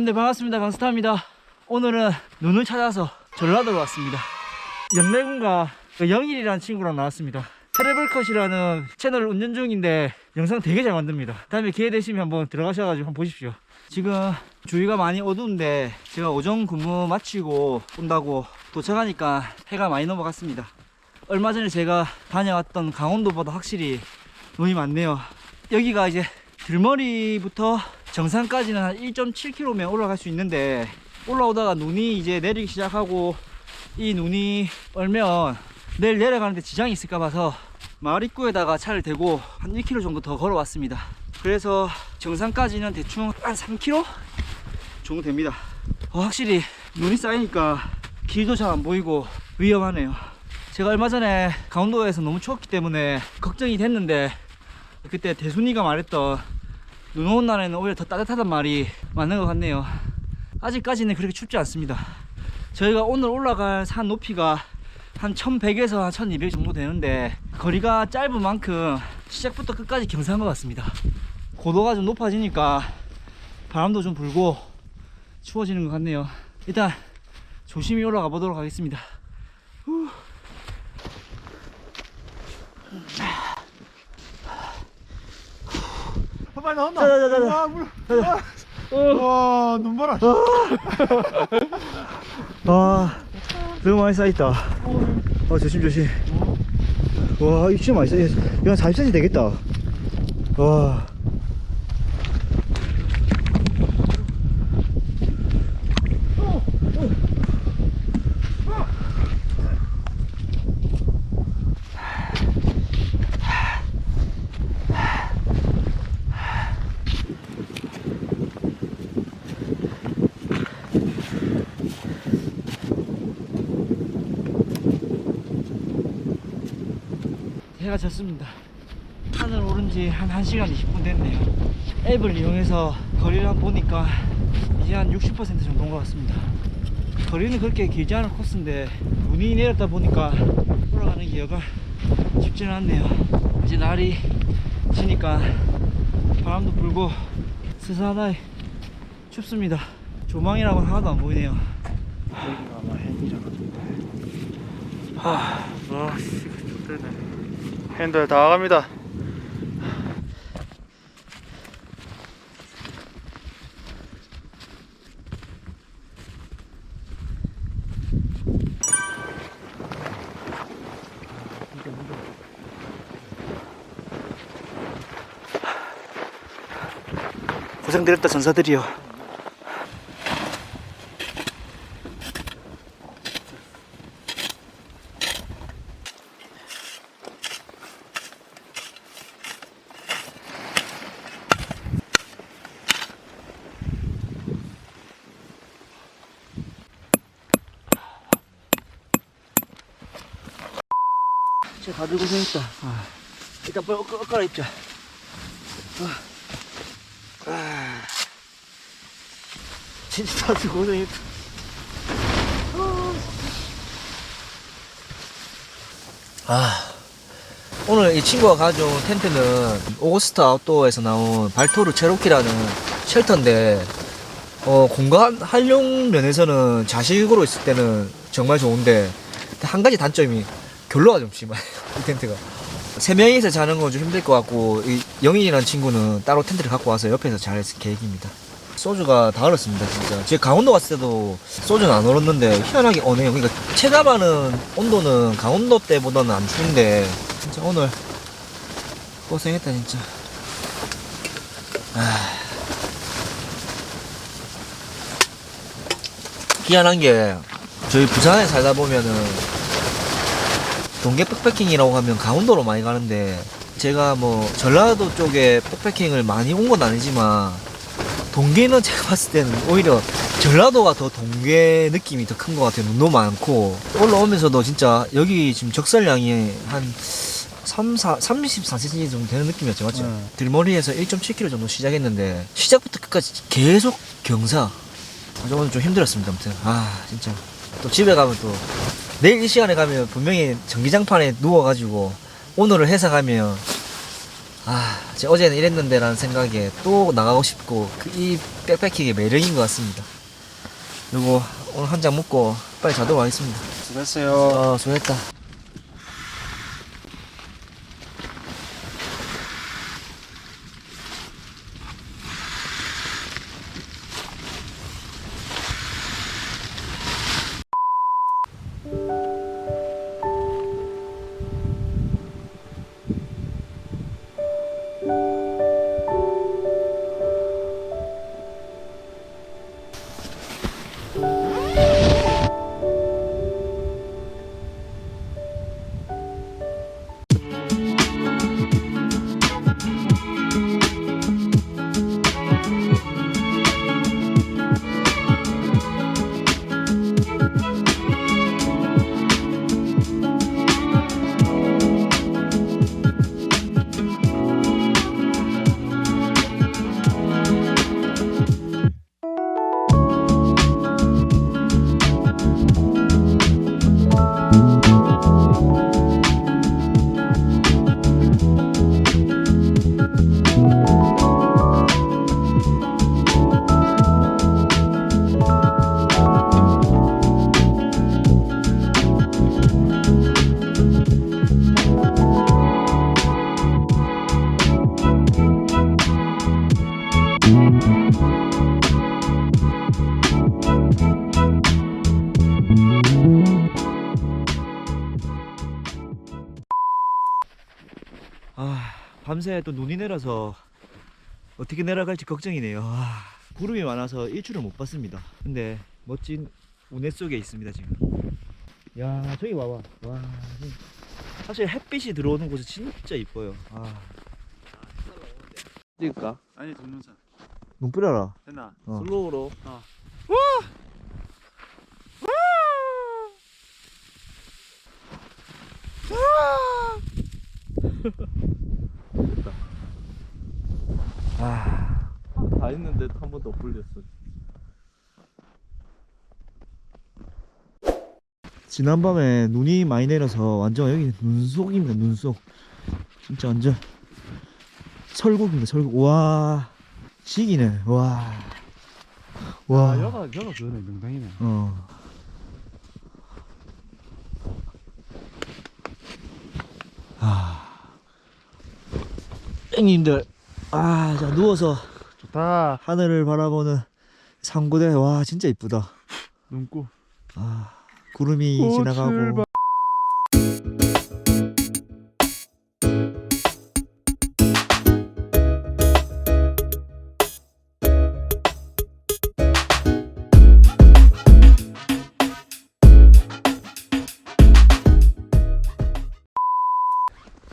햄들 반갑습니다. 강스타입니다. 오늘은 눈을 찾아서 전라도로 왔습니다. 영래군과 그 영일이라는 친구랑 나왔습니다. 트래블컷이라는 채널을 운전 중인데 영상 되게 잘 만듭니다. 다음에 기회 되시면 한번 들어가셔가지고 한번 보십시오. 지금 주위가 많이 어두운데 제가 오전 근무 마치고 온다고 도착하니까 해가 많이 넘어갔습니다. 얼마 전에 제가 다녀왔던 강원도보다 확실히 눈이 많네요. 여기가 이제 들머리부터 정상까지는 한 1.7km면 올라갈 수 있는데 올라오다가 눈이 이제 내리기 시작하고 이 눈이 얼면 내일 내려가는데 지장이 있을까 봐서 마을 입구에다가 차를 대고 한 1km 정도 더 걸어왔습니다. 그래서 정상까지는 대충 한 3km 정도 됩니다. 어, 확실히 눈이 쌓이니까 길도 잘 안 보이고 위험하네요. 제가 얼마 전에 강원도에서 너무 추웠기 때문에 걱정이 됐는데 그때 대순이가 말했던 눈 오는 날에는 오히려 더 따뜻하단 말이 맞는 것 같네요. 아직까지는 그렇게 춥지 않습니다. 저희가 오늘 올라갈 산 높이가 한 1100에서 한 1200 정도 되는데 거리가 짧은 만큼 시작부터 끝까지 경사한 것 같습니다. 고도가 좀 높아지니까 바람도 좀 불고 추워지는 것 같네요. 일단 조심히 올라가 보도록 하겠습니다. 빨리 나온다. 자자자자. 와, 물. 와, 눈 봐라. 아 너무 많이 쌓였다 아 조심 조심 와 이거 진짜 많이 쌓였어 이거 한 40cm 되겠다 와 해가 졌습니다. 하늘 오른 지 한 1시간 20분 됐네요. 앱을 이용해서 거리를 한번 보니까 이제 한 60% 정도 온것 같습니다. 거리는 그렇게 길지 않은 코스인데 눈이 내렸다 보니까 게 여간 쉽지는 않네요. 이제 날이 지니까 바람도 불고 스산하게 춥습니다. 조망이라고 하나도 안 보이네요. 여기가 아마 핸이잖아. 아, 와, 씨, 좋대네. 핸들 다 갑니다. 고생드렸다 전사들이요. 다들 고생했다. 아, 일단 빨리 옷, 옷 갈아입자. 아, 진짜 다들 고생했다. 아, 오늘 이 친구가 가져온 텐트는 오거스트 아웃도어에서 나온 발토르 체로키라는 쉘터인데, 어, 공간 활용 면에서는 자식으로 있을 때는 정말 좋은데, 한 가지 단점이 결로가 좀 심해요, 이 텐트가. 세 명이서 자는 건 좀 힘들 것 같고 이 영인이라는 친구는 따로 텐트를 갖고 와서 옆에서 잘 계획입니다. 소주가 다 얼었습니다, 진짜. 제가 강원도 갔을 때도 소주는 안 얼었는데 희한하게 어네요. 그러니까 체감하는 온도는 강원도 때보다는 안 추운데 진짜 오늘 고생했다 진짜. 아... 희한한 게 저희 부산에 살다 보면은 동계 백패킹이라고 하면 강원도로 많이 가는데 제가 뭐 전라도 쪽에 백패킹을 많이 온 건 아니지만 동계는 제가 봤을 때는 오히려 전라도가 더 동계 느낌이 더 큰 것 같아요. 눈도 많고 올라오면서도 진짜 여기 지금 적설량이 한 3, 4, 34cm 정도 되는 느낌이었죠, 맞죠? 네. 들머리에서 1.7km 정도 시작했는데 시작부터 끝까지 계속 경사. 아주 오늘 좀 힘들었습니다, 아무튼. 아, 진짜. 또 집에 가면 또 내일 이 시간에 가면 분명히 전기장판에 누워가지고 오늘을 해석하면 아, 제가 어제는 이랬는데 라는 생각에 또 나가고 싶고 그 이 백패킹의 매력인 것 같습니다. 그리고 오늘 한 잔 먹고 빨리 자도록 하겠습니다. 수고했어요. 어, 수고했다. 밤새 또 눈이 내려서 어떻게 내려갈지 걱정이네요. 아, 구름이 많아서 일출을 못 봤습니다. 근데 멋진 운해 속에 있습니다 지금. 야 저기 봐봐. 와 사실 햇빛이 들어오는 곳이 진짜 이뻐요. 아, 찍을까? 아니 동영상 눈 뿌려라. 됐나? 어. 슬로우로. 아, 다 했는데 한 번도 못 불렸어. 지난밤에 눈이 많이 내려서 완전 여기 눈속입니다. 눈속. 진짜 완전 설국입니다. 설국. 와, 시기네. 와, 와. 아, 여가 여가 그거네 명당이네. 어. 땡님들. 아, 자, 누워서 좋다. 하늘을 바라보는 상고대. 와, 진짜 이쁘다. 눈고. 아, 구름이 지나가고.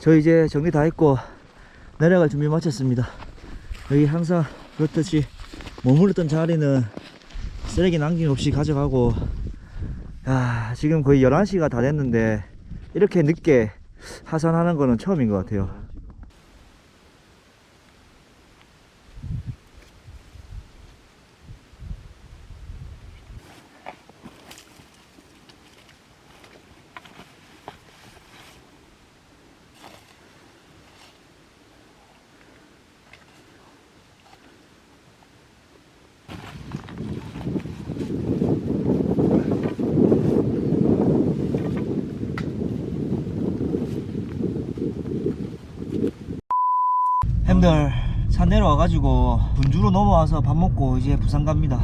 저 이제 정리 다 했고 내려갈 준비 마쳤습니다. 여기 항상 그렇듯이 머무르던 자리는 쓰레기 남김 없이 가져가고 야 지금 거의 11시가 다 됐는데 이렇게 늦게 하산하는 거는 처음인 것 같아요. 햄들 산 내려와가지고 분주로 넘어와서 밥 먹고 이제 부산 갑니다.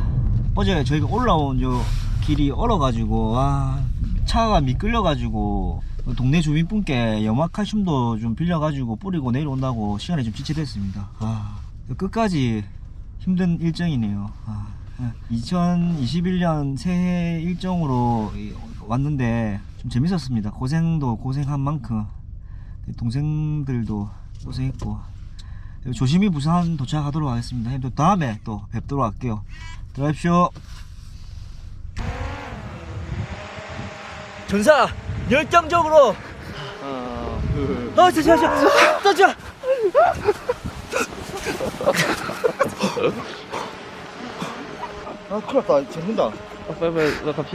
어제 저희가 올라온 요 길이 얼어가지고 와 차가 미끌려가지고 동네 주민분께 염화칼슘도 좀 빌려가지고 뿌리고 내려온다고 시간이 좀 지체됐습니다. 아 끝까지 힘든 일정이네요. 아, 2021년 새해 일정으로 이- 왔는데 좀 재밌었습니다. 고생도 고생한 만큼 동생들도 고생했고 조심히 부산 도착하도록 하겠습니다. 또 다음에 또 뵙도록 할게요. 들어가십시오. 전사 열정적으로 아, 자, 자, 자, 자, 자. 아, 큰일 났다. 젖는다. 빨리 빨리 갑시다.